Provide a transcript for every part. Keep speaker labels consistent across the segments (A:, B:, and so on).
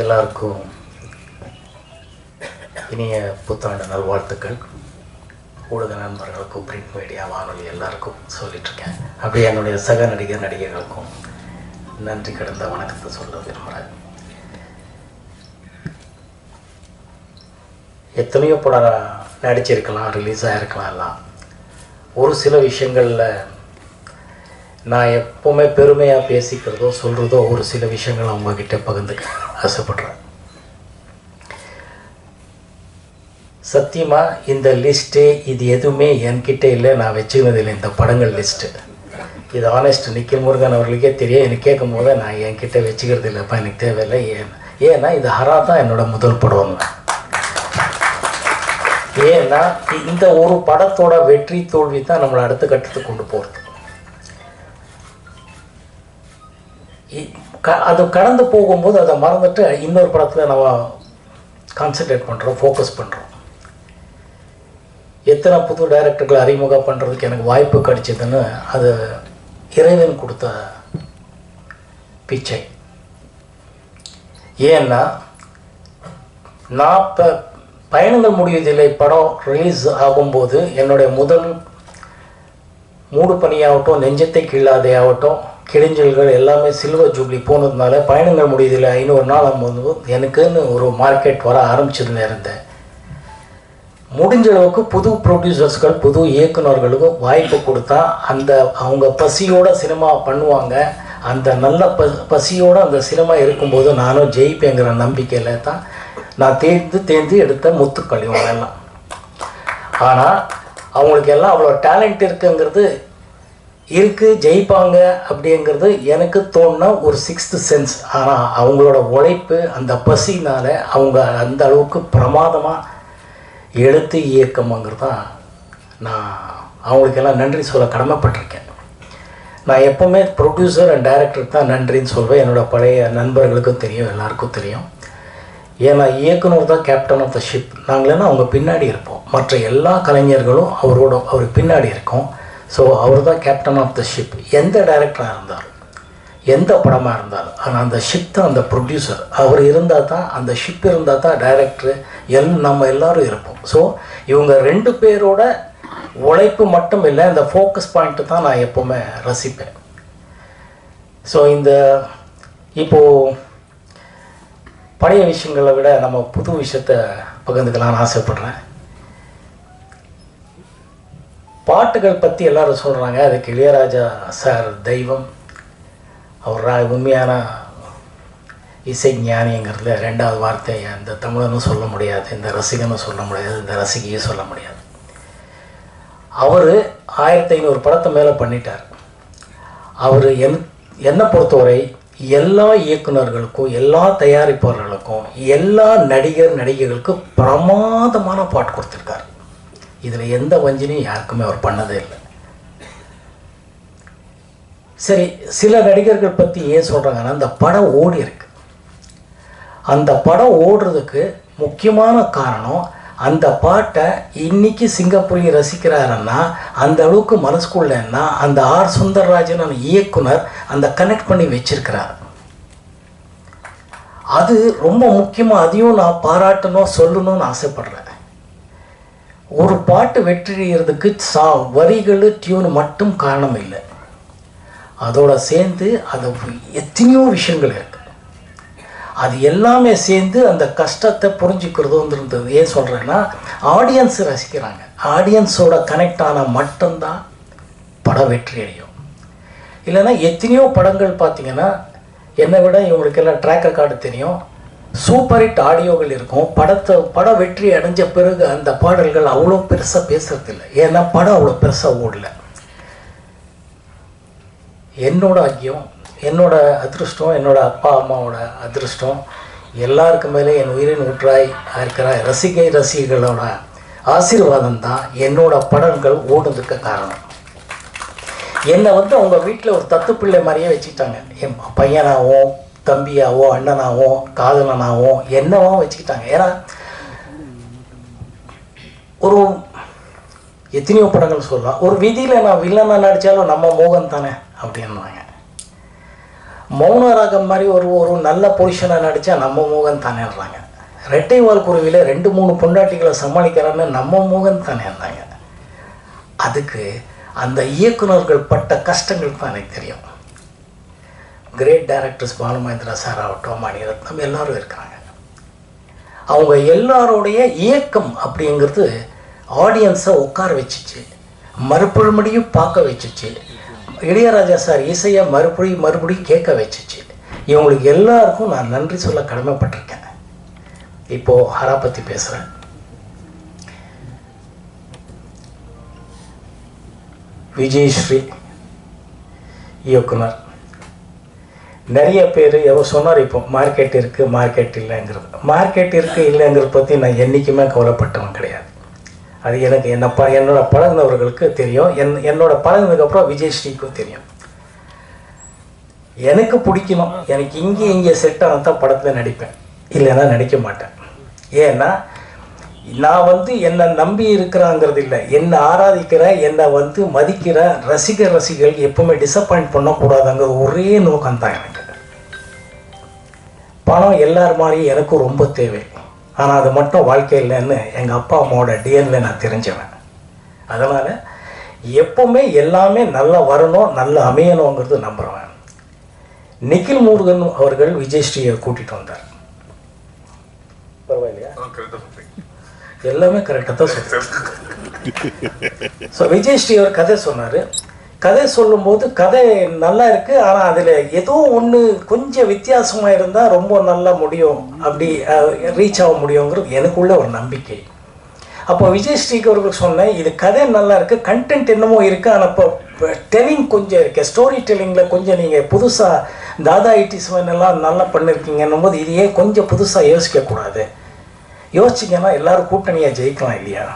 A: எல்லாருக்கும் இனிய புத்தாண்டு நல்வாழ்த்துக்கள். ஊடக நண்பர்களுக்கும் பிரிண்ட் மீடியா வானொலி எல்லாருக்கும் சொல்லிட்டுருக்கேன். அப்படியே என்னுடைய சக நடிகர் நடிகர்களுக்கும் நன்றி கடந்த வணக்கத்தை சொல்ல விரும்புகிறேன் எத்தனையோ படம் நடிச்சிருக்கலாம் ரிலீஸ் ஆகிருக்கலாம் எல்லாம். ஒரு சில விஷயங்களில் நான் எப்போவுமே பெருமையாக பேசிக்கிறதோ சொல்கிறதோ ஒரு சில விஷயங்கள் அவங்கக்கிட்ட பகிர்ந்துக்க ஆசைப்படுறேன். சத்தியமாக இந்த லிஸ்ட்டு இது எதுவுமே என்கிட்ட இல்லை. நான் வச்சுக்கினது இல்லை. இந்த படங்கள் லிஸ்ட்டு இது ஆனஸ்ட் நிக்கில் முருகன் அவர்களுக்கே தெரியும். எனக்கு கேட்கும் போது நான் என்கிட்ட வச்சுக்கிறது இல்லைப்பா எனக்கு தேவையில்லை. ஏன்? ஏன்னா இது ஹரா தான் என்னோட முதல் படம் ஏன்னா இந்த ஒரு படத்தோட வெற்றி தோல்வி தான் நம்மளை அடுத்த கட்டத்துக்கு கொண்டு போகிறது க அது கடந்து போகும்போது அதை மறந்துட்டு இன்னொரு படத்தில் நம்ம கான்சென்ட்ரேட் பண்ணுறோம் ஃபோக்கஸ் பண்ணுறோம் எத்தனை புது டைரக்டர்களை அறிமுகம் பண்ணுறதுக்கு எனக்கு வாய்ப்பு கிடைச்சதுன்னு அது இறைவன் கொடுத்த பிச்சை. ஏன்னா நான் இப்போ பயணங்கள் முடியதில்லை படம் ரிலீஸ் ஆகும்போது என்னுடைய முதல் மூடு பணியாகட்டும் நெஞ்சத்தை கீழாதே ஆகட்டும் கிழிஞ்சல்கள் எல்லாமே சில்வர் ஜூப்ளி போனதுனால பயணங்கள் முடியதில்லை. ஐநூறு நாள் ஆகும்போது எனக்குன்னு ஒரு மார்க்கெட் வர ஆரம்பிச்சதுல இருந்தேன். முடிஞ்ச அளவுக்கு புது ப்ரொடியூசர்ஸ்கள் புது இயக்குனர்களுக்கும் வாய்ப்பு கொடுத்தா அந்த அவங்க பசியோட சினிமா பண்ணுவாங்க. அந்த நல்ல ப பசியோடு அந்த சினிமா இருக்கும்போது நானும் ஜெயிப்பேங்கிற நம்பிக்கையில் தான் நான் தேர்ந்து தேர்ந்து எடுத்த முத்துக்கள் இவங்களெல்லாம். ஆனால் அவங்களுக்கு எல்லாம் அவ்வளோ டேலண்ட் இருக்குங்கிறது இருக்குது ஜெயிப்பாங்க அப்படிங்கிறது எனக்கு தோணுனா ஒரு சிக்ஸ்த்து சென்ஸ் ஆனால் அவங்களோட உழைப்பு அந்த பசினால் அவங்க அந்த அளவுக்கு பிரமாதமாக எழுத்து இயக்கமாங்கிறது தான் நான் அவங்களுக்கெல்லாம் நன்றி சொல்ல கடமைப்பட்டிருக்கேன். நான் எப்போவுமே ப்ரொடியூசர் அண்ட் டைரக்டருக்கு தான் நன்றின்னு சொல்வேன். என்னோடய பழைய நண்பர்களுக்கும் தெரியும் எல்லாருக்கும் தெரியும். ஏன்னா இயக்குனர் தான் கேப்டன் ஆஃப் த ஷிப் நாங்களேன்னா அவங்க பின்னாடி இருப்போம். மற்ற எல்லா கலைஞர்களும் அவரோட அவர் பின்னாடி இருக்கோம். ஸோ அவர் தான் கேப்டன் ஆஃப் த ஷிப் எந்த டைரக்டராக இருந்தாலும் எந்த படமாக இருந்தாலும் ஆனால் அந்த ஷிப் தான் அந்த ப்ரொடியூசர் அவர் இருந்தால் தான் அந்த ஷிப் இருந்தால் தான் டைரக்டரு எல் நம்ம எல்லோரும் இருப்போம். ஸோ இவங்க ரெண்டு பேரோட உழைப்பு மட்டும் இல்லை இந்த ஃபோக்கஸ் பாயிண்ட்டு தான் நான் எப்போவுமே ரசிப்பேன். ஸோ இந்த இப்போது பழைய விஷயங்களை விட நம்ம புது விஷயத்தை பகிர்ந்துக்கலாம்னு ஆசைப்பட்றேன். பாட்டுகள் பற்றி எல்லாரும் சொல்கிறாங்க அதுக்கு இளையராஜா சார் தெய்வம் அவர் ரா- உண்மையான இசை ஞானிங்கிறதுல ரெண்டாவது வார்த்தை இந்த தமிழனும் சொல்ல முடியாது இந்த ரசிகனும் சொல்ல முடியாது இந்த ரசிகையும் சொல்ல முடியாது. அவர் ஆயிரத்தி ஐநூறு படத்தை மேலே பண்ணிட்டார். அவர் என் என்னை பொறுத்தவரை எல்லா இயக்குனர்களுக்கும் எல்லா தயாரிப்பாளர்களுக்கும் எல்லா நடிகர் நடிகைகளுக்கும் பிரமாதமான பாட்டு கொடுத்துருக்காரு. இதில் எந்த வஞ்சனையும் யாருக்குமே அவர் பண்ணதே இல்லை. சரி சில நடிகர்கள் பற்றி ஏன் சொல்கிறாங்கன்னா அந்த படம் ஓடி இருக்கு. அந்த படம் ஓடுறதுக்கு முக்கியமான காரணம் அந்த பாட்டை இன்னைக்கு சிங்கப்பூரி ரசிக்கிறாருன்னா அந்த அளவுக்கு மனசுக்குள்ளன்னா அந்த ஆர் சுந்தரராஜன் இயக்குனர் அந்த கனெக்ட் பண்ணி வச்சிருக்கிறார். அது ரொம்ப முக்கியமாக அதையும் நான் பாராட்டணும் சொல்லணும்னு ஆசைப்பட்றேன். ஒரு பாட்டு வெற்றியறதுக்கு சா வரிகள் டியூன் மட்டும் காரணம் இல்லை. அதோட சேர்ந்து அது எத்தனையோ விஷயங்கள் இருக்கு. அது எல்லாமே சேர்ந்து அந்த கஷ்டத்தை புரிஞ்சுக்கிறதுன்றது ஏன் சொல்கிறேன்னா ஆடியன்ஸ் ரசிக்கிறாங்க. ஆடியன்ஸோட கனெக்ட் ஆனால் மட்டும்தான் படம் வெற்றி அடையும். இல்லைன்னா எத்தனையோ படங்கள் பார்த்தீங்கன்னா என்னை விட இவங்களுக்கெல்லாம் ட்ராக் ரெக்கார்டு தெரியும். சூப்பர் ஹிட் ஆடியோகள் இருக்கும். படத்தை படம் வெற்றி அடைஞ்ச பிறகு அந்த பாடல்கள் அவ்வளோ பெருசாக பேசுறதில்லை. ஏன்னா படம் அவ்வளோ பெருசாக ஓடல. என்னோட ஐயம் என்னோட அதிருஷ்டம் என்னோட அப்பா அம்மாவோட அதிருஷ்டம் எல்லாருக்கு மேலே என் உயிரின் ஊற்றாய் இருக்கிற ரசிகை ரசிகர்களோட ஆசீர்வாதம் தான் என்னோட படங்கள் ஓடுறதுக்கு காரணம். என்னை வந்து அவங்க வீட்டில் ஒரு தத்து பிள்ளை மாதிரியே வச்சுட்டாங்க என் பையனாகவும் தம்பியாவோ அண்ணனாவோ காதலனாவோ என்னவோ வச்சுக்கிட்டாங்க. ஏன்னா ஒரு எத்தனையோ படங்கள் சொல்லலாம். ஒரு விதியில் நான் வில்லனாக நடித்தாலும் நம்ம மோகன் தானே அப்படின்னாங்க மௌனராகம் மாதிரி ஒரு ஒரு நல்ல பொசிஷனாக நடித்தா நம்ம மோகன் தானேன்றாங்க. ரெட்டை வால் குருவியில் ரெண்டு மூணு பொண்டாட்டிகளை சமாளிக்கிறான்னு நம்ம மோகன் தானே இருந்தாங்க அதுக்கு அந்த இயக்குனர்கள் பட்ட கஷ்டங்கள் தான் எனக்கு தெரியும். கிரேட் டைரக்டர்ஸ் பாலுமகேந்திரா சார் ஆகட்டும் மணிரத்னம் எல்லாரும் இருக்கிறாங்க. அவங்க எல்லாருடைய இயக்கம் அப்படிங்கிறது ஆடியன்ஸை உட்கார வச்சுச்சு மறுபடியும் பார்க்க வச்சுச்சு இளையராஜா சார் இசையை மறுபடியும் மறுபடியும் கேட்க வச்சுச்சு. இவங்களுக்கு எல்லாருக்கும் நான் நன்றி சொல்ல கடமைப்பட்டிருக்கேன். இப்போ ஹரா பற்றி பேசுகிறேன் விஜயஸ்ரீ இயக்குனர். நிறைய பேர் எவ்வளோ சொன்னார் இப்போ மார்க்கெட் இருக்குது மார்க்கெட் இல்லைங்கிறது. மார்க்கெட் இருக்குது இல்லைங்கிறத பற்றி நான் என்றைக்குமே கவலைப்பட்டவன் கிடையாது. அது எனக்கு என்னை ப என்னோட பழகினவர்களுக்கு தெரியும். என் என்னோட பழகினதுக்கப்புறம் விஜயஸ்ரீக்கும் தெரியும். எனக்கு பிடிக்கணும். எனக்கு இங்கே இங்கே செட் ஆனால் தான் படத்தில் நடிப்பேன். இல்லைன்னா நடிக்க மாட்டேன். ஏன்னா நான் வந்து என்னை நம்பி இருக்கிறாங்கிறது இல்லை. என்னை ஆராதிக்கிற என்னை வந்து மதிக்கிற ரசிகர் ரசிகர்கள் எப்பவுமே டிசப்பாயிண்ட் பண்ணக்கூடாதுங்கிற ஒரே நோக்கம் தான் எனக்கு. பணம் எல்லார் மாதிரியும் எனக்கும் ரொம்ப தேவை. ஆனால் அது மட்டும் வாழ்க்கை இல்லைன்னு எங்கள் அப்பா அம்மாவோட டிஎன்ல நான் தெரிஞ்சவன். அதனால் எப்பவுமே எல்லாமே நல்லா வரணும் நல்லா அமையணுங்கிறது நம்புகிறவன் நிখিல் முருகன் அவர்கள் விஜயஸ்ரீயை கூட்டிகிட்டு வந்தார். பரவாயில்லையா? எல்லாமே கரெக்டாக தான் சொல்லுவேன் ஸோ விஜயஸ்ரீ அவர் கதை சொன்னார். கதை சொல்லும்போது கதை நல்லா இருக்குது ஆனால் அதில் ஏதோ ஒன்று கொஞ்சம் வித்தியாசமாக இருந்தால் ரொம்ப நல்லா முடியும். அப்படி ரீச் ஆக முடியுங்கிறது எனக்குள்ள ஒரு நம்பிக்கை. அப்போ விஜய் அவர்கள் சொன்னேன் இது கதை நல்லா இருக்குது கண்டென்ட் என்னமோ இருக்குது ஆனால் இப்போ டெல்லிங் கொஞ்சம் இருக்குது ஸ்டோரி டெல்லிங்கில் கொஞ்சம் நீங்கள் புதுசாக தாதா இட்டிஸ்வன் எல்லாம் நல்லா பண்ணியிருக்கீங்கன்னும் போது இதையே கொஞ்சம் புதுசாக யோசிக்கக்கூடாது. யோசிச்சிங்கன்னா எல்லாரும் கூட்டணியாக ஜெயிக்கலாம் இல்லையா?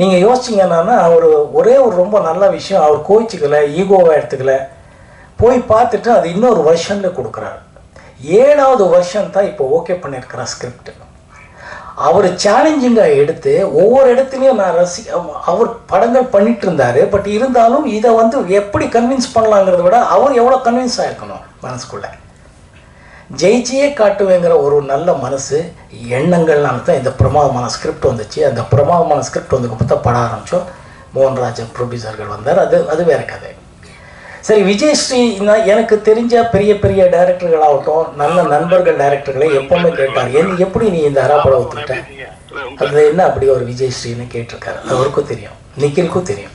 A: நீங்கள் யோசிச்சிங்கன்னா அவர் ஒரே ஒரு ரொம்ப நல்ல விஷயம் அவர் கோச்சிக்கல ஈகோவாக எடுத்துக்கல. போய் பார்த்துட்டு அது இன்னொரு வருஷனில் கொடுக்குறாரு. ஏழாவது வருஷம் தான் இப்போ ஓகே பண்ணியிருக்கிறார் ஸ்கிரிப்ட் அவர் சேலஞ்சிங்காக எடுத்து ஒவ்வொரு இடத்துலையும் நான் ரசி அவர் படங்கள் பண்ணிட்டு இருந்தார் பட் இருந்தாலும் இதை வந்து எப்படி கன்வின்ஸ் பண்ணலாங்கிறத விட அவர் எவ்வளோ கன்வின்ஸ் ஆகிருக்கணும் மனசுக்குள்ளே. ஜெயிச்சியே காட்டுவேங்கிற ஒரு நல்ல மனசு எண்ணங்கள்னால தான் இந்த பிரமாதமான ஸ்கிரிப்ட் வந்துச்சு. அந்த பிரமாதமான ஸ்கிரிப்ட் வந்து பார்த்தா பட ஆரம்பித்தோம் மோகன்ராஜன் ப்ரொடியூசர்கள் வந்தார். அது அது வேற கதை. சரி விஜயஸ்ரீ நான் எனக்கு தெரிஞ்ச பெரிய பெரிய டைரக்டர்களாகட்டும் நல்ல நண்பர்கள் டைரக்டர்களை எப்பவுமே கேட்டார் என் எப்படி நீ இந்த அராப்படம் ஒத்துக்கிட்ட? அது என்ன அப்படி ஒரு விஜயஸ்ரீன்னு கேட்டிருக்காரு? அவருக்கும் தெரியும். நிக்கிலுக்கும் தெரியும்.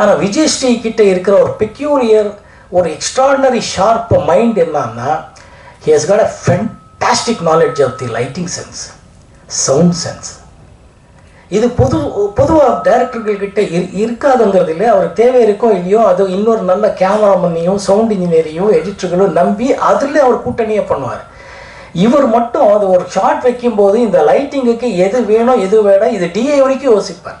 A: ஆனால் விஜயஸ்ரீ கிட்ட இருக்கிற ஒரு பெக்யூரியர் ஒரு எக்ஸ்ட்ராடனரி ஷார்ப் மைண்ட் என்னன்னா he has got a fantastic knowledge of the lighting sense sound sense இது பொது பொதுவாக டைரக்டர்கள் கிட்ட இரு இருக்காதுங்கிறது இல்லை அவர் தேவை இருக்கோ இல்லையோ அது இன்னொரு நல்ல கேமராமேனையும் சவுண்ட் இன்ஜினியரையும் எடிட்டர்களும் நம்பி அதில் அவர் கூட்டணியை பண்ணுவார். இவர் மட்டும் அது ஒரு ஷார்ட் வைக்கும்போது இந்த லைட்டிங்குக்கு எது வேணும் எது வேணும் இது டிஏ வரைக்கும் யோசிப்பார்.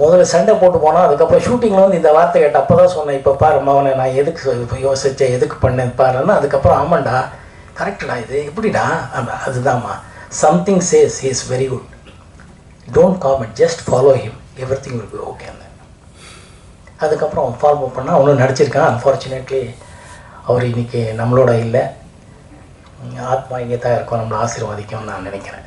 A: முதல்ல சண்டை போட்டு போனால் அதுக்கப்புறம் ஷூட்டிங்கில் வந்து இந்த வார்த்தை கேட்ட அப்போ தான் சொன்னேன் இப்போ பாரு மவனை நான் எதுக்கு இப்போ யோசித்தேன் எதுக்கு பண்ணேன் பாருன்னு. அதுக்கப்புறம் ஆமாண்டா கரெக்டடா இது? எப்படிடா? அதுதான்மா something says is very good don't comment just follow him everything will be அந்த அதுக்கப்புறம் அவன் ஃபாலோ பண்ணால் அவனும் நடிச்சிருக்கான். அன்ஃபார்ச்சுனேட்லி அவர் இன்றைக்கி நம்மளோட இல்லை. ஆத்மா இங்கே தான் இருக்கும். நம்மளை ஆசீர்வாதிக்கும்னு நான் நினைக்கிறேன்.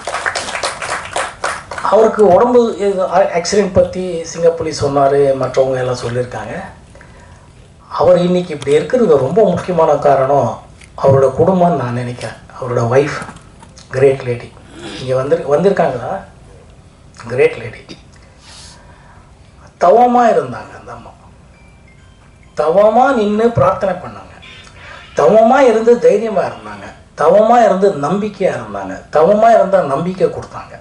A: அவருக்கு உடம்பு ஆக்சிடென்ட் பற்றி சிங்கப்புலி சொன்னார் மற்றவங்க எல்லாம் சொல்லியிருக்காங்க. அவர் இன்னைக்கு இப்படி இருக்கிறது ரொம்ப முக்கியமான காரணம். அவரோட குடும்பம்னு நான் நினைக்கிறேன். அவரோட ஒய்ஃப் கிரேட் லேடி இங்கே வந்து வந்திருக்காங்களா? கிரேட் லேடி தவமாக இருந்தாங்க அந்த அம்மா. தவமாக நின்று பிரார்த்தனை பண்ணாங்க. தவமாக இருந்து தைரியமாக இருந்தாங்க. தவமாக இருந்து நம்பிக்கையாக இருந்தாங்க. தவமாக இருந்தால் நம்பிக்கை கொடுத்தாங்க.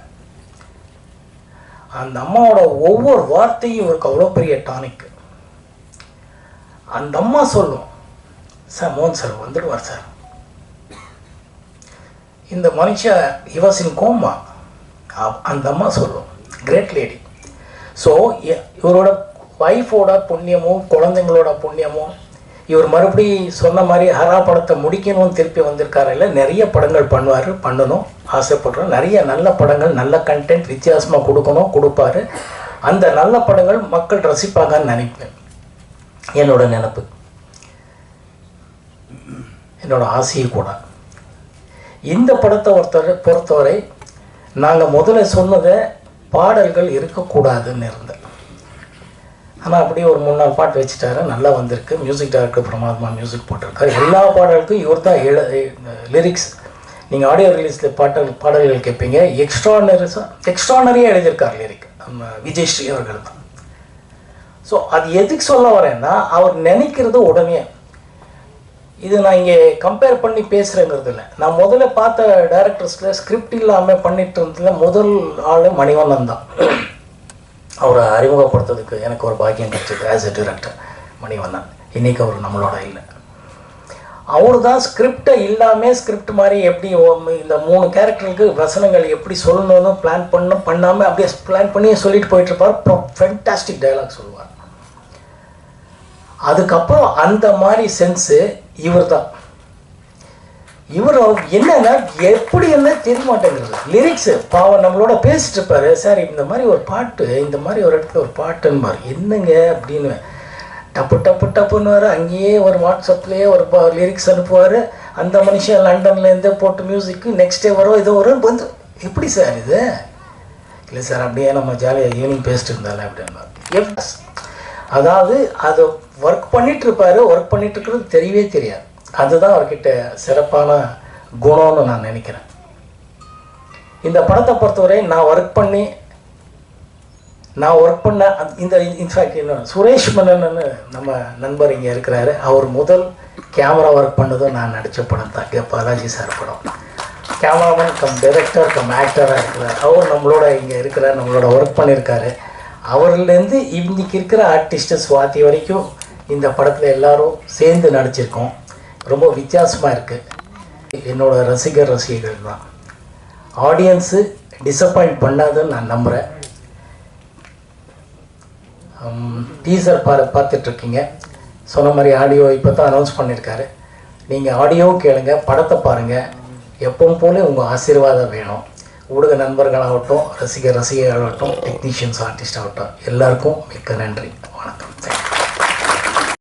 A: அந்த அம்மாவோட ஒவ்வொரு வார்த்தையும் இவருக்கு அவ்வளோ பெரிய டானிக் அந்த அம்மா சொல்லும் சார் மோகன் சார் வந்துடுவார் சார். இந்த மனுஷன் இவாசின் கோமா அந்த அம்மா சொல்லும் கிரேட் லேடி ஸோ இவரோட ஒய்ஃபோட புண்ணியமும் குழந்தைங்களோட புண்ணியமும் இவர் மறுபடி சொன்ன மாதிரி ஹரா படத்தை முடிக்கணும்னு திருப்பி வந்திருக்காரு இல்லை நிறைய படங்கள் பண்ணுவார் பண்ணணும் ஆசைப்படுறோம். நிறைய நல்ல படங்கள் நல்ல கண்டென்ட் வித்தியாசமாக கொடுக்கணும் கொடுப்பாரு. அந்த நல்ல படங்கள் மக்கள் ரசிப்பாங்கன்னு நினைப்பேன். என்னோட நினப்பு. என்னோட ஆசையும் கூட. இந்த படத்தை ஒருத்தர் பொறுத்தவரை நாங்கள் முதல்ல சொன்னதை பாடல்கள் இருக்கக்கூடாதுன்னு இருந்தேன். ஆனால் அப்படியே ஒரு மூணு நாலு பாட்டு வச்சுட்டாரு. நல்லா வந்திருக்கு. மியூசிக் டைரக்டர் பிரமாதமா மியூசிக் போட்டிருக்காரு. எல்லா பாடலுக்கும் இவர் தான் எழு லிரிக்ஸ் நீங்கள் ஆடியோ ரிலீஸில் பாட்டல் பாடல்கள் கேட்பீங்க எக்ஸ்ட்ரானரிஸாக எக்ஸ்ட்ரானரியாக எழுதியிருக்கார் லிரிக் நம்ம விஜய் ஸ்ரீ அவர்கள் தான். ஸோ அது எதுக்கு சொல்ல வரேன்னா அவர் நினைக்கிறது உடனே. இது நான் இங்கே கம்பேர் பண்ணி பேசுகிறேங்கிறது இல்லை. நான் முதல்ல பார்த்த டேரக்டர்ஸில் ஸ்கிரிப்ட் இல்லாமல் பண்ணிட்டு இருந்ததுல முதல் ஆள் மணிவண்ணன் தான். அவரை அறிமுகப்படுத்துறதுக்கு எனக்கு ஒரு பாக்கியம் கிடைச்சது ஆஸ் எ டிரெக்டர் மணிவண்ணன். இன்னைக்கு அவர் நம்மளோட இல்லை. அவர் தான் ஸ்கிரிப்டை இல்லாமல் ஸ்கிரிப்ட் மாதிரி எப்படி இந்த மூணு கேரக்டருக்கு வசனங்கள் எப்படி சொல்லணும்னு பிளான் பண்ண பண்ணாமல் அப்படியே பிளான் பண்ணி சொல்லிட்டு போயிட்டு இருப்பார் ஃபென்டாஸ்டிக் டைலாக் சொல்லுவார். அதுக்கப்புறம் அந்த மாதிரி சென்ஸு இவர் தான் இவர் என்னன்னா எப்படி என்ன தெரிய மாட்டேங்கிறது லிரிக்ஸ் பாவம் நம்மளோட பேசிட்டு இருப்பாரு. சார் இந்த மாதிரி ஒரு பாட்டு இந்த மாதிரி ஒரு இடத்துல ஒரு பாட்டுன்னு என்னங்க? அப்படின்னு டப்பு டப்பு டப்புன்னு வர அங்கேயே ஒரு வாட்ஸ்அப்லேயே ஒரு லிரிக்ஸ் அனுப்புவார். அந்த மனுஷன் லண்டன்லேருந்து போட்டு மியூசிக்கு நெக்ஸ்ட் டே வரும் இதோ வரும் வந்து எப்படி சார் இது? இல்லை சார் அப்படியே நம்ம ஜாலியாக ஈவினிங் பேசிட்டு இருந்தாலே அப்படின்னு எஸ் அதாவது அதை ஒர்க் பண்ணிட்டு இருப்பாரு. ஒர்க் பண்ணிட்டு இருக்கிறது தெரியவே தெரியாது. அதுதான் அவர்கிட்ட சிறப்பான குணம்னு நான் நினைக்கிறேன். இந்த படத்தை பொறுத்தவரை நான் ஒர்க் பண்ணி நான் ஒர்க் பண்ண இந்த இன்ஃபேக்ட் என்ன சுரேஷ் மன்னன்னு நம்ம நண்பர் இங்கே இருக்கிறாரு. அவர் முதல் கேமரா ஒர்க் பண்ணதும் நான் நடித்த படம் தான். கே பாலாஜி சார் படம். கேமராமேன் கம் டைரக்டர் கம் ஆக்டராக இருக்கிறார். அவர் நம்மளோட இங்கே இருக்கிறார் நம்மளோட ஒர்க் பண்ணியிருக்காரு. அவர்லேருந்து இன்னைக்கு இருக்கிற ஆர்டிஸ்ட்டு சுவாதி வரைக்கும் இந்த படத்தில் எல்லாரும் சேர்ந்து நடிச்சிருக்கோம். ரொம்ப வித்தியாசமாக இருக்குது என்னோட ரசிகர் ரசிகர்கள் தான். ஆடியன்ஸு டிசப்பாயிண்ட் பண்ணாதுன்னு நான் நம்புகிறேன் டீசர் பா பார்த்துட்ருக்கீங்க. சொன்ன மாதிரி ஆடியோ இப்போ தான் அனௌன்ஸ் பண்ணியிருக்காரு நீங்கள் ஆடியோவும் கேளுங்க படத்தை பாருங்கள் எப்பவும் போல உங்கள் ஆசீர்வாதம் வேணும். ஊடக நண்பர்களாகட்டும் ரசிகர் ரசிகர்களாகட்டும் டெக்னீஷியன்ஸ் ஆர்டிஸ்ட் ஆகட்டும் எல்லாருக்கும் மிக்க நன்றி.